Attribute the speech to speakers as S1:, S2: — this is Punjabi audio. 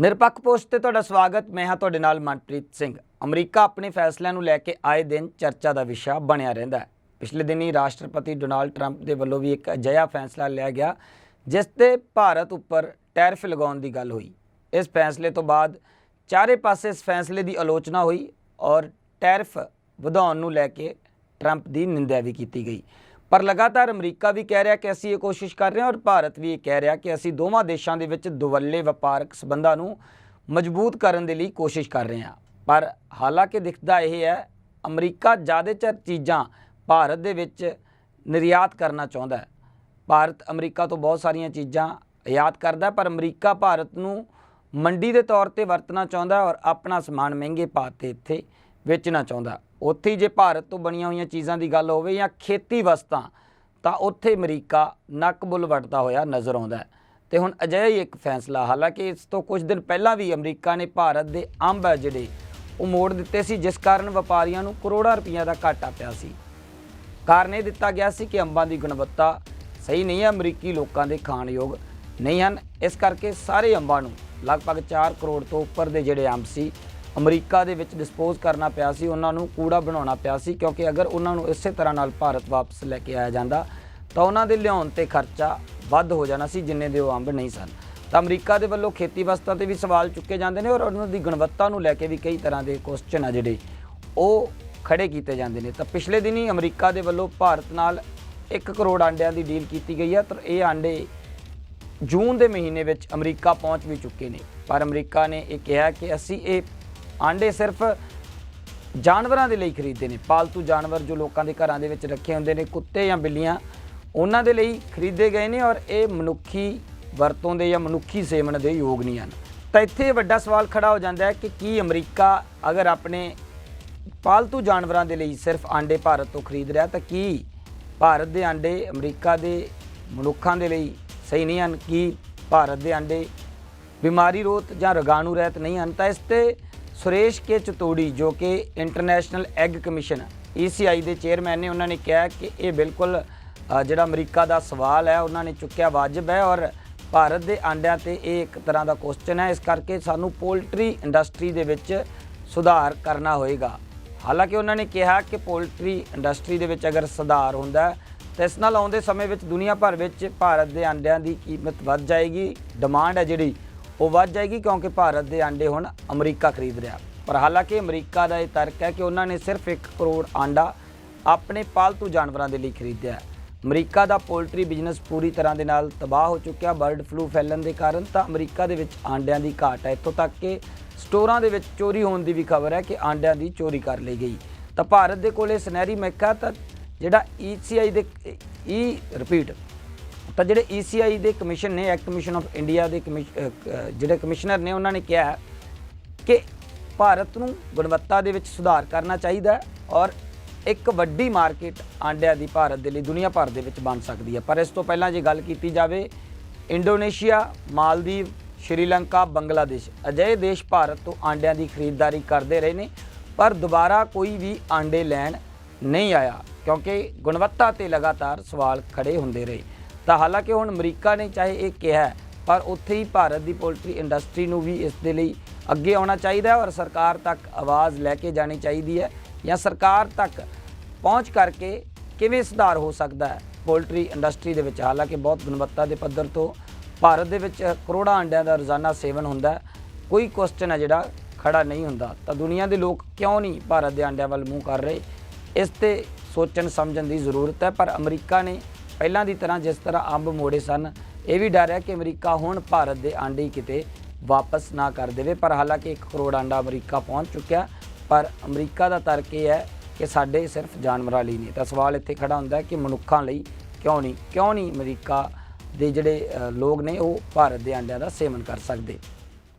S1: ਨਿਰਪੱਖ ਪੋਸਟ ਤੇ ਤੁਹਾਡਾ ਸਵਾਗਤ। ਮੈਂ ਹਾਂ ਤੁਹਾਡੇ ਨਾਲ ਮਨਪ੍ਰੀਤ ਸਿੰਘ। ਅਮਰੀਕਾ ਆਪਣੇ ਫੈਸਲਿਆਂ ਨੂੰ ਲੈ ਕੇ ਆਏ ਦਿਨ ਚਰਚਾ ਦਾ ਵਿਸ਼ਾ ਬਣਿਆ ਰਹਿੰਦਾ ਹੈ। ਪਿਛਲੇ ਦਿਨੀ ਰਾਸ਼ਟਰਪਤੀ ਡੋਨਾਲਡ ਟਰੰਪ ਦੇ ਵੱਲੋਂ ਵੀ ਇੱਕ ਅਜਿਹਾ ਫੈਸਲਾ ਲਿਆ ਗਿਆ, ਜਿਸ ਤੇ ਭਾਰਤ ਉੱਪਰ ਟੈਰਿਫ ਲਗਾਉਣ ਦੀ ਗੱਲ ਹੋਈ। ਇਸ ਫੈਸਲੇ ਤੋਂ ਬਾਅਦ ਚਾਰੇ ਪਾਸੇ ਇਸ ਫੈਸਲੇ ਦੀ ਆਲੋਚਨਾ ਹੋਈ ਔਰ ਟੈਰਿਫ ਵਧਾਉਣ ਨੂੰ ਲੈ ਕੇ ਟਰੰਪ ਦੀ ਨਿੰਦਿਆ ਵੀ ਕੀਤੀ ਗਈ। ਪਰ ਲਗਾਤਾਰ ਅਮਰੀਕਾ ਵੀ ਕਹਿ ਰਿਹਾ ਕਿ ਅਸੀਂ ਇਹ ਕੋਸ਼ਿਸ਼ ਕਰ ਰਹੇ ਹਾਂ ਔਰ ਭਾਰਤ ਵੀ ਇਹ ਕਹਿ ਰਿਹਾ ਕਿ ਅਸੀਂ ਦੋਵਾਂ ਦੇਸ਼ਾਂ ਦੇ ਵਿੱਚ ਦੁਵੱਲੇ ਵਪਾਰਕ ਸਬੰਧਾਂ ਨੂੰ ਮਜ਼ਬੂਤ ਕਰਨ ਦੇ ਲਈ ਕੋਸ਼ਿਸ਼ ਕਰ ਰਹੇ ਹਾਂ। ਪਰ ਹਾਲਾਂਕਿ ਦਿਖਦਾ ਇਹ ਹੈ, ਅਮਰੀਕਾ ਜ਼ਿਆਦਾਤਰ ਚੀਜ਼ਾਂ ਭਾਰਤ ਦੇ ਵਿੱਚ ਨਿਰਯਾਤ ਕਰਨਾ ਚਾਹੁੰਦਾ ਹੈ। ਭਾਰਤ ਅਮਰੀਕਾ ਤੋਂ ਬਹੁਤ ਸਾਰੀਆਂ ਚੀਜ਼ਾਂ ਆਯਾਤ ਕਰਦਾ ਪਰ ਅਮਰੀਕਾ ਭਾਰਤ ਨੂੰ ਮੰਡੀ ਦੇ ਤੌਰ ਤੇ ਵਰਤਣਾ ਚਾਹੁੰਦਾ ਔਰ ਆਪਣਾ ਸਮਾਨ ਮਹਿੰਗੇ ਭਾਅ ਤੇ ਇੱਥੇ ਵੇਚਣਾ ਚਾਹੁੰਦਾ ਉੱਥੇ ਹੀ ਜੇ ਭਾਰਤ ਤੋਂ ਬਣੀਆਂ ਹੋਈਆਂ ਚੀਜ਼ਾਂ ਦੀ ਗੱਲ ਹੋਵੇ ਜਾਂ ਖੇਤੀ ਵਸਤਾਂ, ਤਾਂ ਉੱਥੇ ਅਮਰੀਕਾ ਨੱਕ ਬੁੱਲ ਵੱਟਦਾ ਹੋਇਆ ਨਜ਼ਰ ਆਉਂਦਾ ਹੈ। ਤੇ ਹੁਣ ਅਜਿਹਾ ਹੀ ਇੱਕ ਫੈਸਲਾ, ਹਾਲਾਂਕਿ ਇਸ ਤੋਂ ਕੁਝ ਦਿਨ ਪਹਿਲਾਂ ਵੀ ਅਮਰੀਕਾ ਨੇ ਭਾਰਤ ਦੇ ਅੰਬ ਹੈ ਜਿਹੜੇ ਉਹ ਮੋੜ ਦਿੱਤੇ ਸੀ, ਜਿਸ ਕਾਰਨ ਵਪਾਰੀਆਂ ਨੂੰ ਕਰੋੜਾਂ ਰੁਪਈਆ ਦਾ ਘਾਟਾ ਪਿਆ ਸੀ। ਕਾਰਨ ਇਹ ਦਿੱਤਾ ਗਿਆ ਸੀ ਕਿ ਅੰਬਾਂ ਦੀ ਗੁਣਵੱਤਾ ਸਹੀ ਨਹੀਂ ਹੈ, ਅਮਰੀਕੀ ਲੋਕਾਂ ਦੇ ਖਾਣ ਯੋਗ ਨਹੀਂ ਹਨ। ਇਸ ਕਰਕੇ ਸਾਰੇ ਅੰਬਾਂ ਨੂੰ ਲਗਭਗ 4 ਕਰੋੜ ਤੋਂ ਉੱਪਰ ਦੇ ਜਿਹੜੇ ਅੰਬ ਸੀ ਅਮਰੀਕਾ ਦੇ ਵਿੱਚ ਡਿਸਪੋਜ਼ ਕਰਨਾ ਪਿਆ ਸੀ, ਉਹਨਾਂ ਨੂੰ ਕੂੜਾ ਬਣਾਉਣਾ ਪਿਆ ਸੀ, ਕਿਉਂਕਿ ਅਗਰ ਉਹਨਾਂ ਨੂੰ ਇਸੇ ਤਰ੍ਹਾਂ ਨਾਲ ਭਾਰਤ ਵਾਪਸ ਲੈ ਕੇ ਆਇਆ ਜਾਂਦਾ, ਤਾਂ ਉਹਨਾਂ ਦੇ ਲਿਆਉਣ ਤੇ ਖਰਚਾ ਵੱਧ ਹੋ ਜਾਣਾ ਸੀ, ਜਿੰਨੇ ਦੇ ਉਹ ਅੰਬ ਨਹੀਂ ਸਨ। ਤਾਂ ਅਮਰੀਕਾ ਦੇ ਵੱਲੋਂ ਖੇਤੀ ਵਸਤਾਂ ਤੇ ਵੀ ਸਵਾਲ ਚੁੱਕੇ ਜਾਂਦੇ ਨੇ ਔਰ ਉਹਨਾਂ ਦੀ ਗੁਣਵੱਤਾ ਨੂੰ ਲੈ ਕੇ ਵੀ ਕਈ ਤਰ੍ਹਾਂ ਦੇ ਕੁਐਸਚਨ ਆ ਜਿਹੜੇ ਉਹ ਖੜੇ ਕੀਤੇ ਜਾਂਦੇ ਨੇ। ਤਾਂ ਪਿਛਲੇ ਦਿਨੀ ਅਮਰੀਕਾ ਦੇ ਵੱਲੋਂ ਭਾਰਤ ਨਾਲ 1 ਕਰੋੜ ਆਂਡਿਆਂ ਦੀ ਡੀਲ ਕੀਤੀ ਗਈ ਹੈ ਤਾਂ ਇਹ ਆਂਡੇ ਜੂਨ ਦੇ ਮਹੀਨੇ ਵਿੱਚ ਅਮਰੀਕਾ ਪਹੁੰਚ ਵੀ ਚੁੱਕੇ ਨੇ। ਪਰ ਅਮਰੀਕਾ ਨੇ ਇਹ ਕਿਹਾ ਕਿ ਅਸੀਂ ਇਹ ਆਂਡੇ ਸਿਰਫ ਜਾਨਵਰਾਂ ਦੇ ਲਈ ਖਰੀਦਦੇ ਨੇ, ਪਾਲਤੂ ਜਾਨਵਰ ਜੋ ਲੋਕਾਂ ਦੇ ਘਰਾਂ ਦੇ ਵਿੱਚ ਰੱਖੇ ਹੁੰਦੇ ਨੇ, ਕੁੱਤੇ ਜਾਂ ਬਿੱਲੀਆਂ, ਉਹਨਾਂ ਦੇ ਲਈ ਖਰੀਦੇ ਗਏ ਨੇ ਔਰ ਇਹ ਮਨੁੱਖੀ ਵਰਤੋਂ ਦੇ ਜਾਂ ਮਨੁੱਖੀ ਸੇਵਨ ਦੇ ਯੋਗ ਨਹੀਂ ਹਨ। ਤਾਂ ਇੱਥੇ ਵੱਡਾ ਸਵਾਲ ਖੜਾ ਹੋ ਜਾਂਦਾ ਹੈ ਕਿ ਕੀ ਅਮਰੀਕਾ ਅਗਰ ਆਪਣੇ ਪਾਲਤੂ ਜਾਨਵਰਾਂ ਦੇ ਲਈ ਸਿਰਫ ਆਂਡੇ ਭਾਰਤ ਤੋਂ ਖਰੀਦ ਰਿਹਾ, ਤਾਂ ਕੀ ਭਾਰਤ ਦੇ ਆਂਡੇ ਅਮਰੀਕਾ ਦੇ ਮਨੁੱਖਾਂ ਦੇ ਲਈ ਸਹੀ ਨਹੀਂ ਹਨ? ਕੀ ਭਾਰਤ ਦੇ ਆਂਡੇ ਬਿਮਾਰੀ ਰੋਧ ਜਾਂ ਰੋਗਾਣੂ ਰਹਿਤ ਨਹੀਂ ਹਨ? ਤਾਂ ਇਸ ਤੇ ਸੁਰੇਸ਼ ਕੇ ਚਤੋੜੀ, ਜੋ ਕਿ ਇੰਟਰਨੈਸ਼ਨਲ ਐਗ ਕਮਿਸ਼ਨ ECI ਦੇ ਚੇਅਰਮੈਨ ਨੇ, ਉਹਨਾਂ ਨੇ ਕਿਹਾ ਕਿ ਇਹ ਬਿਲਕੁਲ ਜਿਹੜਾ ਅਮਰੀਕਾ ਦਾ ਸਵਾਲ ਹੈ, ਉਹਨਾਂ ਨੇ ਚੁੱਕਿਆ ਵਾਜਬ ਹੈ ਔਰ ਭਾਰਤ ਦੇ ਆਂਡਿਆਂ ਤੇ ਇਹ ਇੱਕ ਤਰ੍ਹਾਂ ਦਾ ਕੁਐਸਚਨ ਹੈ। ਇਸ ਕਰਕੇ ਸਾਨੂੰ ਪੋਲਟਰੀ ਇੰਡਸਟਰੀ ਦੇ ਵਿੱਚ ਸੁਧਾਰ ਕਰਨਾ ਹੋਏਗਾ। ਹਾਲਾਂਕਿ ਉਹਨਾਂ ਨੇ ਕਿਹਾ ਕਿ ਪੋਲਟਰੀ ਇੰਡਸਟਰੀ ਦੇ ਵਿੱਚ ਅਗਰ ਸੁਧਾਰ ਹੁੰਦਾ ਤਾਂ ਇਸ ਨਾਲ ਆਉਂਦੇ ਸਮੇਂ ਵਿੱਚ ਦੁਨੀਆ ਭਰ ਵਿੱਚ ਭਾਰਤ ਦੇ ਆਂਡਿਆਂ ਦੀ ਕੀਮਤ ਵੱਧ ਜਾਏਗੀ। ਡਿਮਾਂਡ ਹੈ ਜਿਹੜੀ ਉਹ ਵੱਧ ਜਾਏਗੀ ਕਿਉਂਕਿ ਭਾਰਤ ਦੇ ਆਂਡੇ ਹੁਣ ਅਮਰੀਕਾ ਖਰੀਦ ਰਿਹਾ। ਪਰ ਹਾਲਾਂਕਿ ਅਮਰੀਕਾ ਦਾ ਇਹ ਤਰਕ ਹੈ ਕਿ ਉਹਨਾਂ ਨੇ ਸਿਰਫ 1 ਕਰੋੜ ਆਂਡਾ ਆਪਣੇ ਪਾਲਤੂ ਜਾਨਵਰਾਂ ਦੇ ਲਈ ਖਰੀਦਿਆ ਹੈ। ਅਮਰੀਕਾ ਦਾ ਪੋਲਟਰੀ ਬਿਜ਼ਨਸ ਪੂਰੀ ਤਰ੍ਹਾਂ ਦੇ ਨਾਲ ਤਬਾਹ ਹੋ ਚੁੱਕਿਆ। ਬਰਡ ਫਲੂ ਫੈਲਣ ਦੇ ਕਾਰਨ ਤਾਂ ਅਮਰੀਕਾ ਦੇ ਵਿੱਚ ਆਂਡਿਆਂ ਦੀ ਘਾਟ ਹੈ। ਇੱਥੋਂ ਤੱਕ ਕਿ ਸਟੋਰਾਂ ਦੇ ਵਿੱਚ ਚੋਰੀ ਹੋਣ ਦੀ ਵੀ ਖਬਰ ਹੈ ਕਿ ਆਂਡਿਆਂ ਦੀ ਚੋਰੀ ਕਰ ਲਈ ਗਈ। ਤਾਂ ਭਾਰਤ ਦੇ ਕੋਲੇ ਸੁਨਹਿਰੀ ਮੌਕਾ ਤਾਂ ਜਿਹੜਾ ECI ਦੇ ਈ ਰਿਪੀਟ ਤਾਂ ਜਿਹੜੇ ECI ਦੇ ਕਮਿਸ਼ਨ ਨੇ ਐਕਟ ਕਮਿਸ਼ਨ ਆਫ ਇੰਡੀਆ ਦੇ ਕਮਿਸ਼- ਜਿਹੜੇ ਕਮਿਸ਼ਨਰ ਨੇ, ਉਹਨਾਂ ਨੇ ਕਿਹਾ ਕਿ ਭਾਰਤ ਨੂੰ ਗੁਣਵੱਤਾ ਦੇ ਵਿੱਚ ਸੁਧਾਰ ਕਰਨਾ ਚਾਹੀਦਾ ਹੈ ਔਰ ਇੱਕ ਵੱਡੀ ਮਾਰਕੀਟ ਆਂਡਿਆਂ ਦੀ ਭਾਰਤ ਦੇ ਲਈ ਦੁਨੀਆ ਭਰ ਦੇ ਵਿੱਚ ਬਣ ਸਕਦੀ ਹੈ। ਪਰ ਇਸ ਤੋਂ ਪਹਿਲਾਂ ਜੇ ਗੱਲ ਕੀਤੀ ਜਾਵੇ, ਇੰਡੋਨੇਸ਼ੀਆ, ਮਾਲਦੀਵ, ਸ਼੍ਰੀਲੰਕਾ, ਬੰਗਲਾਦੇਸ਼ ਅਜਿਹੇ ਦੇਸ਼ ਭਾਰਤ ਤੋਂ ਆਂਡਿਆਂ ਦੀ ਖਰੀਦਦਾਰੀ ਕਰਦੇ ਰਹੇ ਨੇ, ਪਰ ਦੁਬਾਰਾ ਕੋਈ ਵੀ ਆਂਡੇ ਲੈਣ ਨਹੀਂ ਆਇਆ ਕਿਉਂਕਿ ਗੁਣਵੱਤਾ ਤੇ ਲਗਾਤਾਰ ਸਵਾਲ ਖੜੇ ਹੁੰਦੇ ਰਹੇ। ਤਾਂ ਹਾਲਾਂਕਿ ਹੁਣ ਅਮਰੀਕਾ ਨੇ ਚਾਹੇ ਇਹ ਕਿਹਾ ਪਰ ਉੱਥੇ ਹੀ ਭਾਰਤ ਦੀ ਪੋਲਟਰੀ ਇੰਡਸਟਰੀ ਨੂੰ ਵੀ ਇਸ ਦੇ ਲਈ ਅੱਗੇ ਆਉਣਾ ਚਾਹੀਦਾ ਹੈ ਔਰ ਸਰਕਾਰ ਤੱਕ ਆਵਾਜ਼ ਲੈ ਕੇ ਜਾਣੀ ਚਾਹੀਦੀ ਹੈ ਜਾਂ ਸਰਕਾਰ ਤੱਕ ਪਹੁੰਚ ਕਰਕੇ ਕਿਵੇਂ ਸੁਧਾਰ ਹੋ ਸਕਦਾ ਹੈ ਪੋਲਟਰੀ ਇੰਡਸਟਰੀ ਦੇ ਵਿੱਚ? ਹਾਲਾਂਕਿ ਬਹੁਤ ਗੁਣਵੱਤਾ ਦੇ ਪੱਧਰ ਤੋਂ ਭਾਰਤ ਦੇ ਵਿੱਚ ਕਰੋੜਾਂ ਅੰਡਿਆਂ ਦਾ ਰੋਜ਼ਾਨਾ ਸੇਵਨ ਹੁੰਦਾ ਕੋਈ ਕੁਐਸਚਨ ਹੈ ਜਿਹੜਾ ਖੜਾ ਨਹੀਂ ਹੁੰਦਾ। ਤਾਂ ਦੁਨੀਆ ਦੇ ਲੋਕ ਕਿਉਂ ਨਹੀਂ ਭਾਰਤ ਦੇ ਅੰਡਿਆਂ ਵੱਲ ਮੂੰਹ ਕਰ ਰਹੇ? ਇਸ ਤੇ ਸੋਚਣ ਸਮਝਣ ਦੀ ਜ਼ਰੂਰਤ ਹੈ, ਪਰ ਅਮਰੀਕਾ ਨੇ ਪਹਿਲਾਂ ਦੀ ਤਰ੍ਹਾਂ ਜਿਸ ਤਰ੍ਹਾਂ ਅੰਬ ਮੋੜੇ ਸਨ, ਇਹ ਵੀ ਡਰ ਹੈ ਕਿ ਅਮਰੀਕਾ ਹੁਣ ਭਾਰਤ ਦੇ ਆਂਡੇ ਕਿਤੇ ਵਾਪਸ ਨਾ ਕਰ ਦੇਵੇ। ਪਰ ਹਾਲਾਂਕਿ 1 ਕਰੋੜ ਆਂਡਾ ਅਮਰੀਕਾ ਪਹੁੰਚ ਚੁੱਕਿਆ, ਪਰ ਅਮਰੀਕਾ ਦਾ ਤਰਕ ਇਹ ਹੈ ਕਿ ਸਾਡੇ ਸਿਰਫ ਜਾਨਵਰਾਂ ਲਈ ਨਹੀਂ। ਤਾਂ ਸਵਾਲ ਇੱਥੇ ਖੜਾ ਹੁੰਦਾ ਕਿ ਮਨੁੱਖਾਂ ਲਈ ਕਿਉਂ ਨਹੀਂ ਕਿਉਂ ਨਹੀਂ ਅਮਰੀਕਾ ਦੇ ਜਿਹੜੇ ਲੋਕ ਨੇ ਉਹ ਭਾਰਤ ਦੇ ਆਂਡਿਆਂ ਦਾ ਸੇਵਨ ਕਰ ਸਕਦੇ?